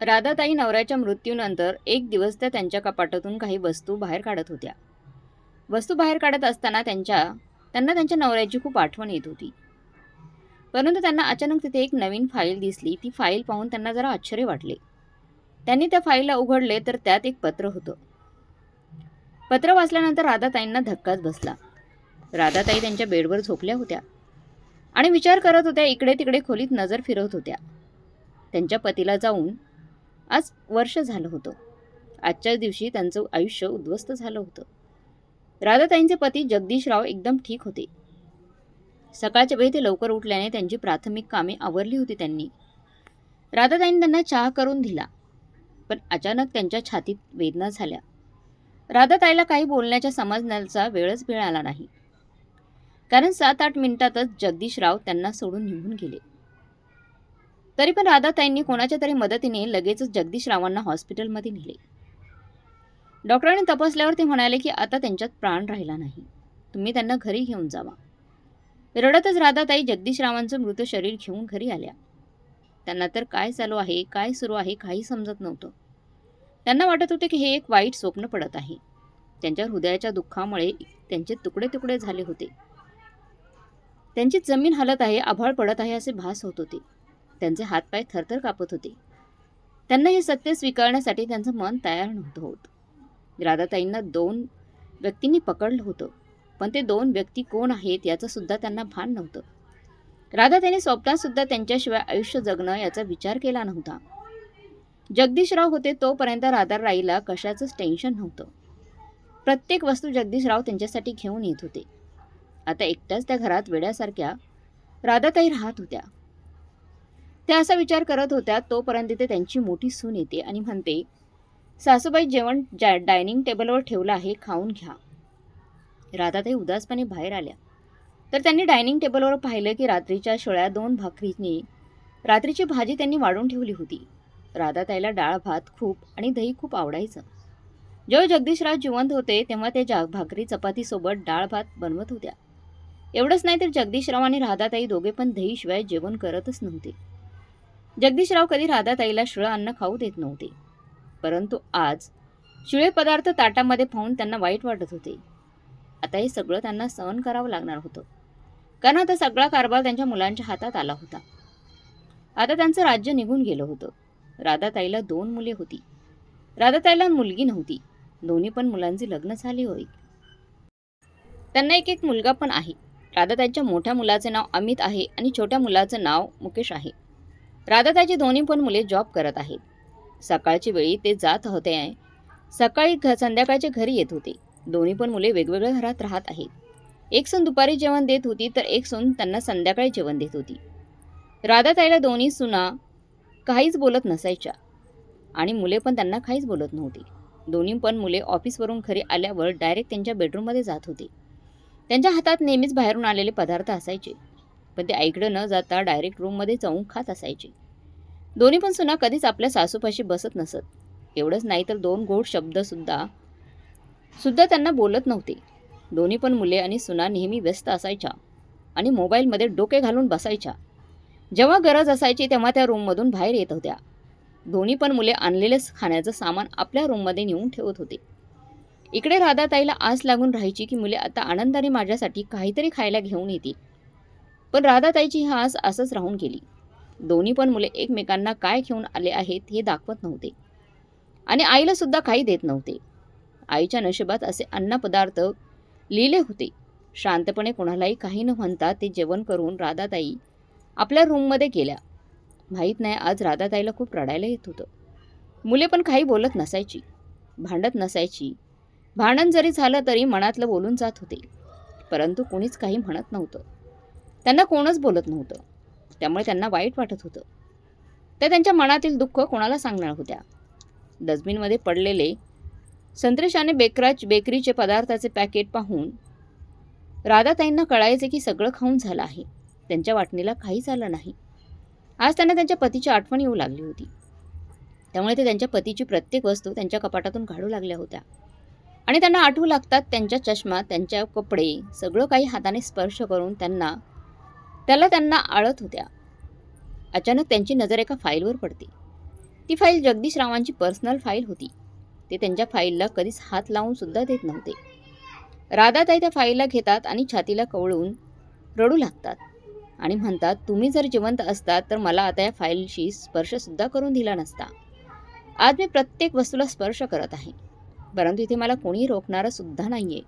राधाताई नवऱ्याच्या मृत्यूनंतर एक दिवस त्या त्यांच्या कपाटातून काही वस्तू बाहेर काढत होत्या. वस्तू बाहेर काढत असताना त्यांच्या त्यांना त्यांच्या नवऱ्याची खूप आठवण येत होती. परंतु त्यांना अचानक तिथे एक नवीन फाईल दिसली. ती फाईल पाहून त्यांना जरा आश्चर्य वाटले. त्यांनी त्या फाईलला उघडले तर त्यात एक पत्र होतं. पत्र वाचल्यानंतर राधाताईंना धक्काच बसला. राधाताई त्यांच्या बेडवर झोपल्या होत्या आणि विचार करत होत्या इकडे तिकडे खोलीत नजर फिरवत होत्या. त्यांच्या पतीला जाऊन आज वर्ष झालं होतं. आजच्याच दिवशी त्यांचं आयुष्य उद्ध्वस्त झालं होतं. राधाताईंचे पती जगदीशराव एकदम ठीक होते. सकाळच्या वेळी ते लवकर उठल्याने त्यांची प्राथमिक कामे आवरली होती त्यांनी. राधाताईंनी त्यांना चहा करून दिला पण अचानक त्यांच्या छातीत वेदना झाल्या. राधाताईला काही बोलण्याच्या समजण्याचा वेळच मिळाला नाही. कारण सात आठ मिनिटातच जगदीशराव त्यांना सोडून निघून गेले. तरी पण राधाताईंनी कोणाच्या तरी मदतीने लगेचच जगदीशरावांना हॉस्पिटलमध्ये नेले. डॉक्टरांनी तपासल्यावर ते म्हणाले की आता त्यांच्यात प्राण राहिला नाही. तुम्ही त्यांना घरी घेऊन जावा. रडतच राधाताई जगदीशरावांचं मृत शरीर घेऊन घरी आल्या. त्यांना तर काय चालू आहे काय सुरू आहे काही समजत नव्हतं. त्यांना वाटत होते की हे एक वाईट स्वप्न पडत आहे. त्यांच्या हृदयाच्या दुःखामुळे त्यांचे तुकडे तुकडे झाले होते. त्यांची जमीन हलत आहे आभाळ पडत आहे असे भास होत होते. त्यांचे हातपाय थरथर कापत होते. त्यांना हे सत्य स्वीकारण्यासाठी त्यांचं मन तयार नव्हतं होत. राधाताईंना दोन व्यक्तींनी पकडलं होतं पण ते दोन व्यक्ती कोण आहेत याचंसुद्धा त्यांना भान नव्हतं. राधाताईने स्वप्नातसुद्धा त्यांच्याशिवाय आयुष्य जगणं याचा विचार केला नव्हता. जगदीशराव होते तोपर्यंत राधाराईला कशाचंच टेन्शन नव्हतं. प्रत्येक वस्तू जगदीशराव त्यांच्यासाठी घेऊन येत होते. आता एकट्याच त्या घरात वेड्यासारख्या राधाताई राहत होत्या. त्या असा विचार करत होत्या तोपर्यंत तिथे त्यांची मोठी सून येते आणि म्हणते सासूबाई जेवण जा डायनिंग टेबलवर ठेवलं आहे खाऊन घ्या. राधाताई उदासपणे बाहेर आल्या. तर त्यांनी डायनिंग टेबलवर पाहिलं की रात्रीच्या शेळ्या दोन भाकरीने रात्रीची भाजी त्यांनी वाढून ठेवली होती. राधाताईला डाळ भात खूप आणि दही खूप आवडायचं. जेव्हा जगदीशराव जिवंत होते तेव्हा ते जा भाकरी चपातीसोबत डाळ भात बनवत होत्या. एवढंच नाही तर जगदीशराव आणि राधाताई दोघे पण दहीशिवाय जेवण करतच नव्हते. जगदीशराव कधी राधाताईला शिळं अन्न खाऊ देत नव्हते. परंतु आज शिळे पदार्थ ताटामध्ये पाहून त्यांना वाईट वाटत होते. आता हे सगळं त्यांना सहन करावं लागणार होतं. कारण आता सगळा कारभार त्यांच्या मुलांच्या हातात आला होता. आता त्यांचं राज्य निघून गेलं होतं. राधाताईला दोन मुले होती. राधाताईला मुलगी नव्हती. दोन्ही पण मुलांची लग्न झाली होई त्यांना एक एक मुलगा पण आहे. राधाताईच्या मोठ्या मुलाचे नाव अमित आहे आणि छोट्या मुलाचं नाव मुकेश आहे. राधाताईची दोन्ही पण मुले जॉब करत आहेत. सकाळची वेळी ते जात होते. सकाळी घ संध्याकाळच्या घरी येत होते. दोन्ही पण मुले वेगवेगळ्या घरात राहत आहेत. एक सून दुपारी जेवण देत होती तर एक सून त्यांना संध्याकाळी जेवण देत होती. राधाताईला दोन्ही सुना काहीच बोलत नसायच्या आणि मुले पण त्यांना काहीच बोलत नव्हती. दोन्ही पण मुले ऑफिसवरून घरी आल्यावर डायरेक्ट त्यांच्या बेडरूममध्ये जात होते. त्यांच्या हातात नेहमीच बाहेरून आलेले पदार्थ असायचे. पण ते ऐकडं न जाता डायरेक्ट रूममध्ये जाऊन खात असायचे. दोन्ही पण सुना कधीच आपल्या सासूपाशी बसत नसत. एवढंच नाही तर दोन गोड शब्दसुद्धा सुद्धा त्यांना बोलत नव्हते. दोन्ही पण मुले आणि सुना नेहमी व्यस्त असायच्या आणि मोबाईलमध्ये डोके घालून बसायच्या. जेव्हा गरज असायची तेव्हा त्या रूममधून बाहेर येत होत्या. दोन्ही पण मुले आणलेलेच खाण्याचं सामान आपल्या रूममध्ये नेऊन ठेवत होते. इकडे राधाताईला आस लागून राहायची की मुले आता आनंदाने माझ्यासाठी काहीतरी खायला घेऊन येतील. पण राधाताईची हास असंच राहून गेली. दोन्ही पण मुले एकमेकांना काय घेऊन आले आहेत हे दाखवत नव्हते. आणि आईला सुद्धा काही देत नव्हते. आईच्या नशिबात असे अन्नपदार्थ लिहिले होते. शांतपणे कोणालाही काही न म्हणता ते जेवण करून राधाताई आपल्या रूममध्ये गेल्या. माहीत नाही आज राधाताईला खूप रडायला येत होतं. मुले पण काही बोलत नसायची. भांडत नसायची. भांडण जरी झालं तरी मनातलं बोलून जात होते. परंतु कोणीच काही म्हणत नव्हतं. त्यांना कोणच बोलत नव्हतं. त्यामुळे त्यांना वाईट वाटत होतं. त्या त्यांच्या मनातील दुःख कोणाला सांगणार होत्या? डस्टबिनमध्ये पडलेले संत्रेशाने बेकराच बेकरीचे पदार्थाचे पॅकेट पाहून राधाताईंना कळायचे की सगळं खाऊन झालं आहे. त्यांच्या वाटणीला काहीच आलं नाही. आज त्यांना त्यांच्या पतीची आठवण येऊ लागली होती. त्यामुळे ते त्यांच्या पतीची प्रत्येक वस्तू त्यांच्या कपाटातून काढू लागल्या होत्या. आणि त्यांना आठवू लागतात त्यांच्या चष्मा त्यांच्या कपडे सगळं काही हाताने स्पर्श करून त्यांना त्याला त्यांना आळत होत्या. अचानक त्यांची नजर एका फाईलवर पडते. ती फाईल जगदीश रावांची पर्सनल फाईल होती. ते त्यांच्या फाईलला कधीच हात लावून सुद्धा देत नव्हते. राधाताई त्या फाईलला घेतात आणि छातीला कवळून रडू लागतात आणि म्हणतात तुम्ही जर जिवंत असतात तर मला आता या फाईलशी स्पर्शसुद्धा करून दिला नसता. आज मी प्रत्येक वस्तूला स्पर्श करत आहे. परंतु इथे मला कोणी रोखणारं सुद्धा नाही आहे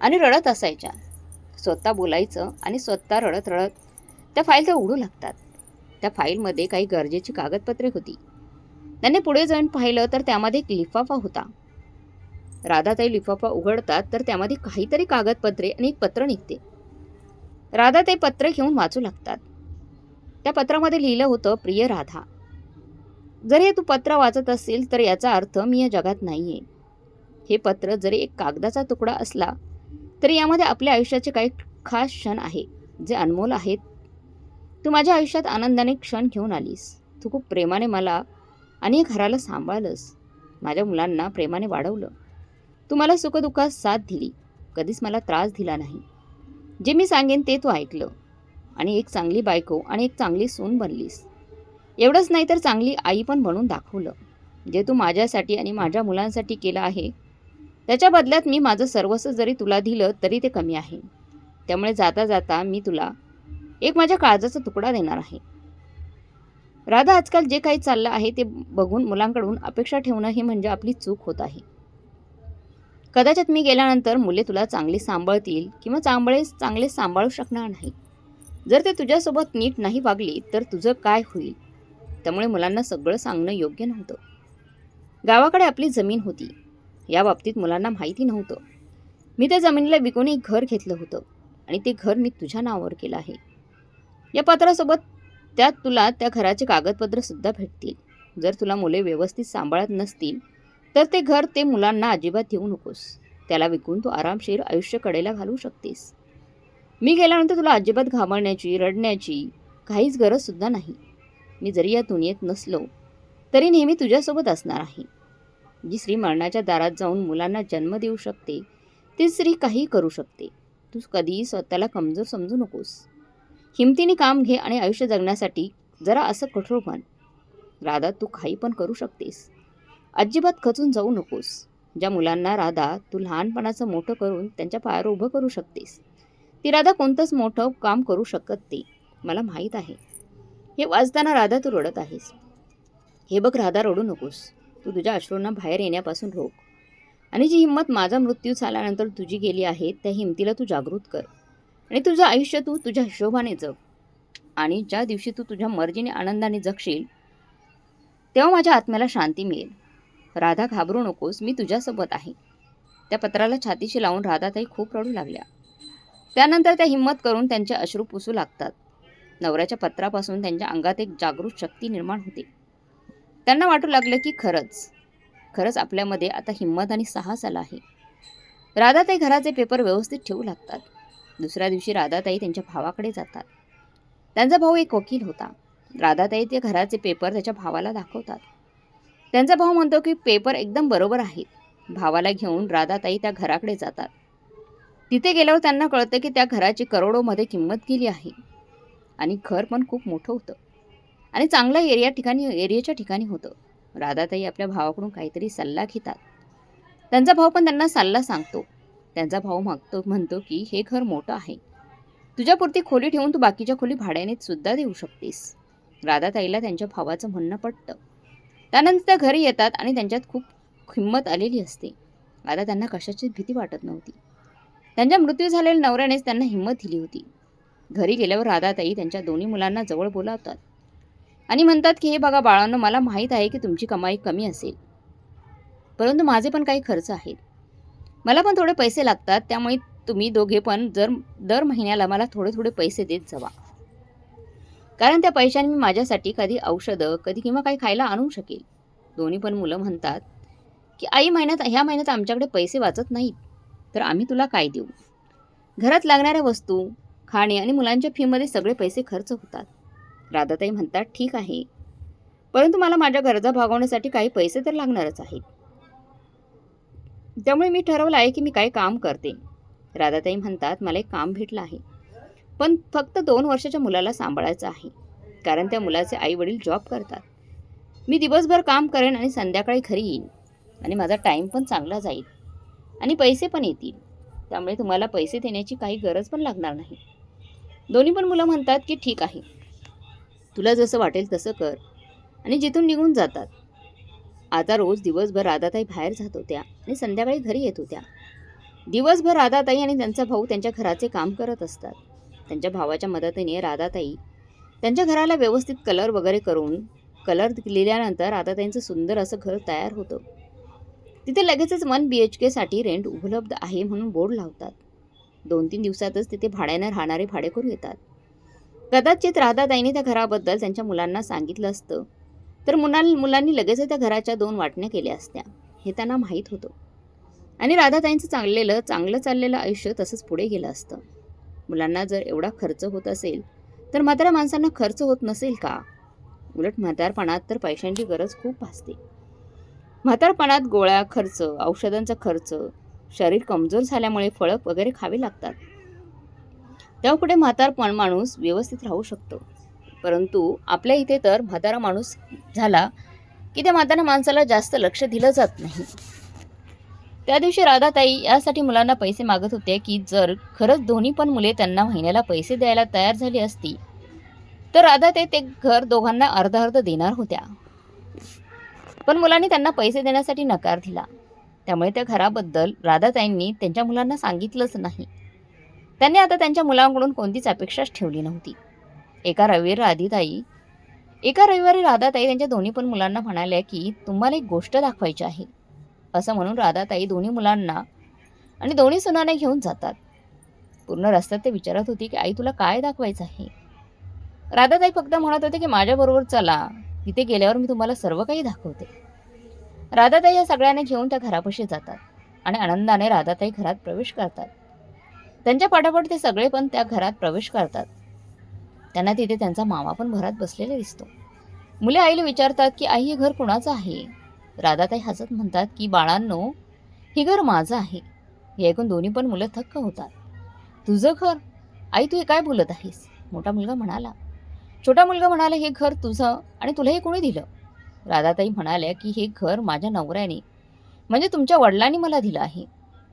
आणि रडत असायच्या. स्वतः बोलायचं आणि स्वतः रडत रडत त्या फाईल त्या उघडू लागतात. त्या फाईलमध्ये काही गरजेची कागदपत्रे होती. त्याने पुढे जाऊन पाहिलं तर त्यामध्ये एक लिफाफा होता. राधाताई लिफाफा उघडतात तर त्यामध्ये काहीतरी कागदपत्रे आणि एक पत्र निघते. राधाताई पत्र घेऊन वाचू लागतात. त्या पत्रामध्ये लिहिलं होतं प्रिय राधा जर हे तू पत्र वाचत असेल तर याचा अर्थ मी या जगात नाही आहे हे पत्र जरी एक कागदाचा तुकडा असला तरी यामध्ये आपल्या आयुष्याचे काही खास क्षण आहे जे अनमोल आहेत तू माझ्या आयुष्यात आनंदाने क्षण घेऊन आलीस. तू खूप प्रेमाने मला आणि घराला सांभाळलंस. माझ्या मुलांना प्रेमाने वाढवलं. तू मला सुखदुःखात साथ दिली. कधीच मला त्रास दिला नाही. जे मी सांगेन ते तू ऐकलं. आणि एक चांगली बायको आणि एक चांगली सून बनलीस. एवढंच नाही तर चांगली आई पण बनून दाखवलं. जे तू माझ्यासाठी आणि माझ्या मुलांसाठी केलं आहे त्याच्या बदल्यात मी माझं सर्वस्व जरी तुला दिलं तरी ते कमी आहे. त्यामुळे जाता जाता मी तुला एक माझ्या काळजाचा तुकडा देणार आहे. राधा आजकाल जे काही चाललं आहे ते बघून मुलांकडून अपेक्षा ठेवणं हे म्हणजे आपली चूक होत आहे. कदाचित मी गेल्यानंतर मुले तुला चांगली सांभाळतील किंवा चांगले चांगले सांभाळू शकणार नाही. जर ते तुझ्यासोबत नीट नाही वागली तर तुझं काय होईल? त्यामुळे मुलांना सगळं सांगणं योग्य नव्हतं. गावाकडे आपली जमीन होती. या बाबतीत मुलांना माहिती नव्हतं. मी त्या जमिनीला विकून एक घर घेतलं होतं आणि ते घर मी तुझ्या नावावर केलं आहे. या पत्रासोबत त्यात तुला त्या घराचे कागदपत्रसुद्धा भेटतील. जर तुला मुले व्यवस्थित सांभाळत नसतील तर ते घर ते मुलांना अजिबात देऊ नकोस. त्याला विकून तू आरामशीर आयुष्य कडेला घालू शकतेस. मी गेल्यानंतर तुला अजिबात घाबरण्याची रडण्याची काहीच गरजसुद्धा नाही. मी जरी या दुनियेत नसलो तरी नेहमी तुझ्यासोबत असणार आहे. जी स्त्री मरणाच्या दारात जाऊन मुलांना जन्म देऊ शकते ती स्त्री काही करू शकते. तू कधीही स्वतःला कमजोर समजू नकोस. हिमतीने काम घे आणि आयुष्य जगण्यासाठी जरा असं कठोर म्हण. राधा तू काही पण करू शकतेस. अजिबात खचून जाऊ नकोस. ज्या मुलांना राधा तू लहानपणाचं मोठं करून त्यांच्या पायावर उभं करू शकतेस. ती राधा कोणतंच मोठं काम करू शकत ते मला माहीत आहे. हे वाचताना राधा तू रडत आहेस. हे बघ राधा रडू नकोस. तू तुझ्या अश्रूंना बाहेर येण्यापासून रोख आणि जी हिंमत माझा मृत्यू झाल्यानंतर तुझी गेली आहे त्या हिमतीला तू जागृत कर. आणि तुझं आयुष्य तू तुझ्या हिशोबाने जग. आणि ज्या दिवशी तू तुझ्या मर्जीने आनंदाने जगशील तेव्हा माझ्या आत्म्याला शांती मिळेल. राधा घाबरू नकोस मी तुझ्यासोबत आहे. त्या पत्राला छातीशी लावून राधाताई खूप रडू लागल्या. त्यानंतर त्या हिंमत करून त्यांचे अश्रू पुसू लागतात. नवऱ्याच्या पत्रापासून त्यांच्या अंगात एक जागृत शक्ती निर्माण होते. त्यांना वाटू लागलं की खरंच खरंच आपल्यामध्ये आता हिंमत आणि साहस आला आहे. राधाताई घराचे पेपर व्यवस्थित ठेवू लागतात. दुसऱ्या दिवशी राधाताई त्यांच्या भावाकडे जातात. त्यांचा भाऊ एक वकील होता. राधाताई ते घराचे पेपर त्याच्या भावाला दाखवतात. त्यांचा भाऊ म्हणतो की पेपर एकदम बरोबर आहेत. भावाला घेऊन राधाताई त्या घराकडे जातात. तिथे गेल्यावर त्यांना कळतं की त्या घराची करोडोमध्ये किंमत गेली आहे. आणि घर पण खूप मोठं होतं. आणि चांगलं एरिया ठिकाणी एरियाच्या ठिकाणी होतं. राधाताई आपल्या भावाकडून काहीतरी सल्ला घेतात. त्यांचा भाऊ पण त्यांना सल्ला सांगतो. त्यांचा भाऊ मागतो म्हणतो की हे घर मोठं आहे. तुझ्यापुरती खोली ठेवून तू बाकीच्या खोली भाड्याने सुद्धा देऊ शकतेस. राधाताईला त्यांच्या भावाचं म्हणणं पटतं. त्यानंतर त्या घरी येतात आणि त्यांच्यात खूप हिंमत आलेली असते. आता त्यांना कशाचीच भीती वाटत नव्हती. त्यांच्या मृत्यू झालेल्या नवऱ्यानेच त्यांना हिंमत दिली होती. घरी गेल्यावर राधाताई त्यांच्या दोन्ही मुलांना जवळ बोलावतात आणि म्हणतात की हे बघा बाळांनो मला माहीत आहे की तुमची कमाई कमी असेल. परंतु माझे पण काही खर्च आहेत. मला पण थोडे पैसे लागतात त्यामुळे तुम्ही दोघे पण जर दर महिन्याला मला थोडे थोडे पैसे देत जावा. कारण त्या पैशाने मी माझ्यासाठी कधी औषधं कधी किंवा काही खायला आणू शकेल. दोन्ही पण मुलं म्हणतात की आई महिन्यात ह्या महिन्यात आमच्याकडे पैसे वाचत नाहीत तर आम्ही तुला काय देऊ? घरात लागणाऱ्या वस्तू खाणे आणि मुलांच्या फीमध्ये सगळे पैसे खर्च होतात. राधाताई म्हणतात ठीक आहे. परंतु मला माझ्या गरजा भागवण्यासाठी काही पैसे तर लागणारच आहेत. त्यामुळे मी ठरवलं आहे की मी काय काम करते. राधाताई म्हणतात मला एक काम भेटलं आहे. पण फक्त दोन वर्षाच्या मुलाला सांभाळायचं आहे. कारण त्या मुलाचे आई वडील जॉब करतात. मी दिवसभर काम करेन आणि संध्याकाळी घरी येईन. आणि माझा टाईम पण चांगला जाईल. आणि पैसे पण येतील. त्यामुळे तुम्हाला पैसे देण्याची काही गरज पण लागणार नाही. दोन्ही पण मुलं म्हणतात की ठीक आहे. तुला जसं वाटेल तसं कर. आणि जिथून निघून जातात. आता रोज दिवसभर राधाताई बाहेर जात होत्या आणि संध्याकाळी घरी येत होत्या. दिवसभर राधाताई आणि त्यांचा भाऊ त्यांच्या घराचे काम करत असतात. त्यांच्या भावाच्या मदतीने राधाताई त्यांच्या घराला व्यवस्थित कलर वगैरे करून कलर दिल्यानंतर राधाताईंचं सुंदर असं घर तयार होतं. तिथे लगेचच वन बी एच केसाठी रेंट उपलब्ध आहे म्हणून बोर्ड लावतात. दोन तीन दिवसातच तिथे भाड्यानं राहणारे भाडेकरू येतात. कदाचित राधाताईने त्या घराबद्दल त्यांच्या मुलांना सांगितलं असतं. तर मुलां मुलांनी लगेचच त्या घराच्या दोन वाटण्या केल्या असत्या. हे त्यांना माहीत होतं. आणि राधाताईंचं चांगलेलं चांगलं चाललेलं आयुष्य तसंच पुढे गेलं असतं. मुलांना जर एवढा खर्च होत असेल तर म्हाताऱ्या माणसांना खर्च होत नसेल का? उलट म्हातारपणात तर पैशांची गरज खूप भासते. म्हातारपणात गोळ्या खर्च औषधांचा खर्च शरीर कमजोर झाल्यामुळे फळं वगैरे खावे लागतात. तेव्हा म्हातारपण माणूस व्यवस्थित राहू शकतो. परंतु आपल्या इथे तर म्हातारा माणूस झाला की त्या म्हाताऱ्या माणसाला जास्त लक्ष दिलं जात नाही. त्या दिवशी राधाताई यासाठी मुलांना पैसे मागत होते की जर खरंच दोन्ही पण मुले त्यांना महिन्याला पैसे द्यायला तयार झाली असती तर राधाताई ते घर दोघांना अर्ध अर्ध देणार होत्या. पण मुलांनी त्यांना पैसे देण्यासाठी नकार दिला. त्यामुळे त्या घराबद्दल राधाताईंनी त्यांच्या मुलांना सांगितलंच नाही. त्यांनी आता त्यांच्या मुलांकडून कोणतीच अपेक्षाच ठेवली नव्हती. एका रविवारी राधीताई एका रविवारी राधाताई त्यांच्या दोन्ही पण मुलांना म्हणाल्या की तुम्हाला एक गोष्ट दाखवायची आहे. असं म्हणून राधाताई दोन्ही मुलांना आणि दोन्ही सुनाने घेऊन जातात. पूर्ण रस्त्यात ते विचारत होती की आई तुला काय दाखवायचं आहे? राधाताई फक्त म्हणत होते की माझ्याबरोबर चला. तिथे गेल्यावर मी तुम्हाला सर्व काही दाखवते. राधाताई या सगळ्यांना घेऊन त्या घरापाशी जातात आणि आनंदाने राधाताई घरात प्रवेश करतात. त्यांच्या पाठोपाठ ते सगळे पण त्या घरात प्रवेश करतात. त्यांना तिथे त्यांचा मामा पण भरात बसलेला दिसतो. मुले आईला विचारतात की आई हे घर कुणाचं आहे? राधाताई हसत म्हणतात की बाळांनो हे घर माझं आहे. हे ऐकून दोन्ही पण मुलं थक्क होतात. तुझं घर? आई तू हे काय बोलत आहेस? मोठा मुलगा म्हणाला. छोटा मुलगा म्हणाला हे घर तुझं आणि तुला हे कोणी दिलं? राधाताई म्हणाल्या की हे घर माझ्या नवऱ्याने म्हणजे तुमच्या वडिलांनी मला दिलं आहे.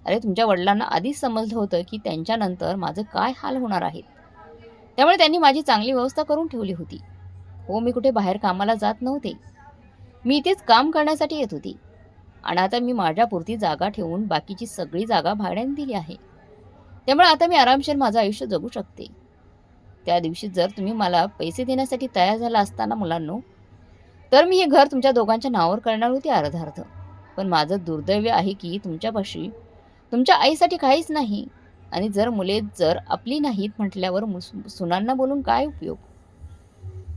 अरे तुमच्या वडिलांना आधीच समजलं होतं की त्यांच्यानंतर माझं काय हाल होणार आहेत त्यामुळे त्यांनी माझी चांगली व्यवस्था करून ठेवली होती. हो मी कुठे बाहेर कामाला जात नव्हते. मी इथेच काम करण्यासाठी येत होती. आणि आता मी माझ्यापुरती जागा ठेवून बाकीची सगळी जागा भाड्याने दिली आहे. त्यामुळे आता मी आरामशीर माझं आयुष्य जगू शकते. त्या दिवशी जर तुम्ही मला पैसे देण्यासाठी तयार झाला असताना मुलांनो तर मी हे घर तुमच्या दोघांच्या नावावर करणार होते अर्धार्ध. पण माझं दुर्दैव आहे की तुमच्यापाशी तुमच्या आईसाठी काहीच नाही. आणि जर मुले जर आपली नाहीत म्हटल्यावर मुस सुनांना बोलून काय उपयोग?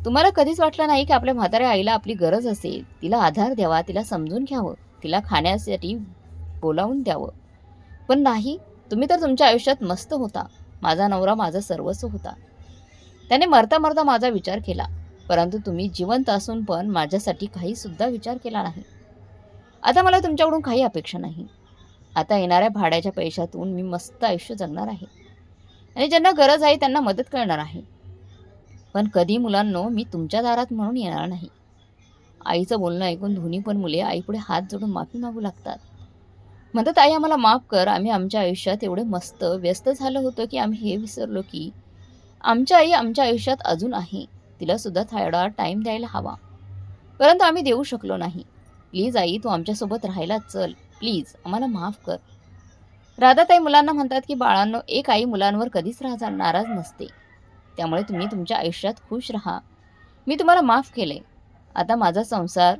तुम्हाला कधीच वाटलं नाही की आपल्या म्हाताऱ्या आईला आपली गरज असेल? तिला आधार द्यावा तिला समजून घ्यावं तिला खाण्यासाठी बोलावून द्यावं. पण नाही तुम्ही तर तुमच्या आयुष्यात मस्त होता. माझा नवरा माझं सर्वस्व होता. त्याने मरता मरता माझा विचार केला. परंतु तुम्ही जिवंत असून पण माझ्यासाठी काहीसुद्धा विचार केला नाही. आता मला तुमच्याकडून काही अपेक्षा नाही. आता येणाऱ्या भाड्याच्या पैशातून मी मस्त आयुष्य जगणार आहे. आणि ज्यांना गरज आहे त्यांना मदत करणार आहे. पण कधी मुलांनो मी तुमच्या दारात म्हणून येणार नाही. आईचं बोलणं ऐकून दोन्ही पण मुले आईपुढे हात जोडून माफी मागू लागतात. म्हणतात आई आम्हाला माफ कर. आम्ही आमच्या आयुष्यात एवढे मस्त व्यस्त झालं होतं की आम्ही हे विसरलो की आमच्या आई आमच्या आयुष्यात अजून आहे. तिलासुद्धा थोडा टाईम द्यायला हवा. परंतु आम्ही देऊ शकलो नाही. प्लीज आई तू आमच्यासोबत राहायला चल. प्लीज आम्हाला माफ कर. राधाताई मुलांना म्हणतात की बाळांनो एक आई मुलांवर कधीच राहा नाराज नसते. त्यामुळे तुम्ही तुमच्या आयुष्यात खुश राहा. मी तुम्हाला माफ केले. आता माझा संसार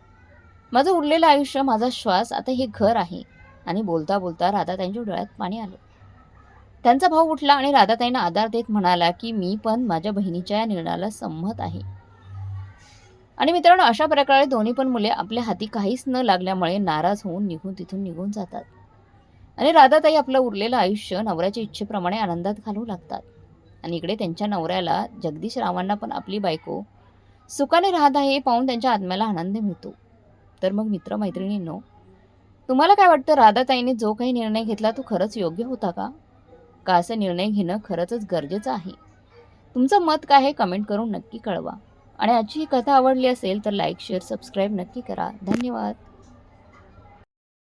माझं उरलेलं आयुष्य माझा श्वास आता हे घर आहे. आणि बोलता बोलता राधाताईंच्या डोळ्यात पाणी आलं. त्यांचा भाऊ उठला आणि राधाताईंना आधार देत म्हणाला की मी पण माझ्या बहिणीच्या या निर्णयाला संमत आहे. आणि मित्रांनो अशा प्रकारे दोन्ही पण मुले आपल्या हाती काहीच न लागल्यामुळे नाराज होऊन निघून तिथून निघून जातात. आणि राधाताई आपलं उरलेलं आयुष्य नवऱ्याच्या इच्छेप्रमाणे आनंदात घालू लागतात. आणि इकडे त्यांच्या नवऱ्याला जगदीश रावांना पण आपली बायको सुखाने राहत आहे हे पाहून त्यांच्या आत्म्याला आनंद मिळतो. तर मग मित्रमैत्रिणींनो तुम्हाला काय वाटतं? राधाताईने जो काही निर्णय घेतला तो खरंच योग्य होता का? का असा निर्णय घेणं खरंच गरजेचं आहे? तुमचं मत काय आहे? कमेंट करून नक्की कळवा. आणि आजची ही कथा आवडली असेल तर लाईक शेअर सबस्क्राईब नक्की करा. धन्यवाद.